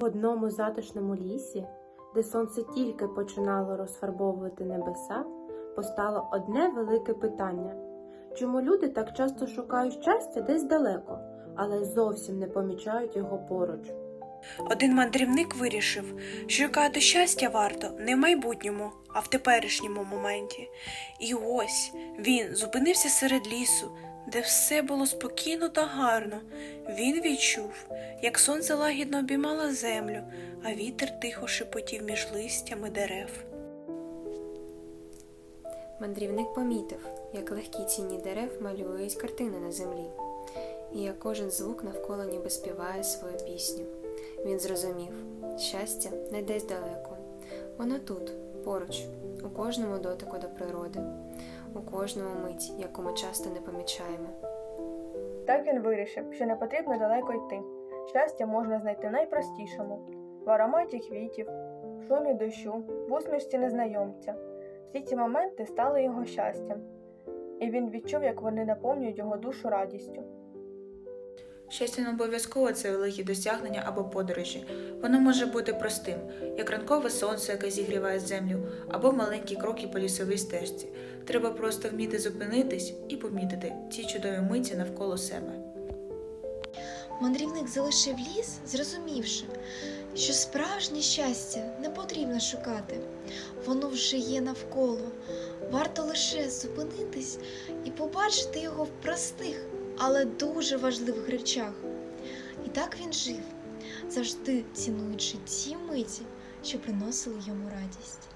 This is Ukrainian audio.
В одному затишному лісі, де сонце тільки починало розфарбовувати небеса, постало одне велике питання: чому люди так часто шукають щастя десь далеко, але зовсім не помічають його поруч? Один мандрівник вирішив, що шукати щастя варто не в майбутньому, а в теперішньому моменті. І ось він зупинився серед лісу, де все було спокійно та гарно. Він відчув, як сонце лагідно обіймало землю, а вітер тихо шепотів між листями дерев. Мандрівник помітив, як легкі тіні дерев малюють картини на землі, і як кожен звук навколо ніби співає свою пісню. Він зрозумів, щастя не десь далеко. Воно тут, поруч, у кожному дотику до природи, у кожному миті, яку ми часто не помічаємо. Так він вирішив, що не потрібно далеко йти. Щастя можна знайти в найпростішому в ароматі квітів, в шумі дощу, в усмішці незнайомця. Всі ці моменти стали його щастям, і він відчув, як вони наповнюють його душу радістю. Щастя не обов'язково це великі досягнення або подорожі. Воно може бути простим, як ранкове сонце, яке зігріває землю, або маленькі кроки по лісовій стежці. Треба просто вміти зупинитись і помітити ці чудові миті навколо себе. Мандрівник залишив ліс, зрозумівши, що справжнє щастя не потрібно шукати, воно вже є навколо. Варто лише зупинитись і побачити його в простих, але дуже важливих речах. І так він жив, завжди цінуючи ті миті, що приносили йому радість.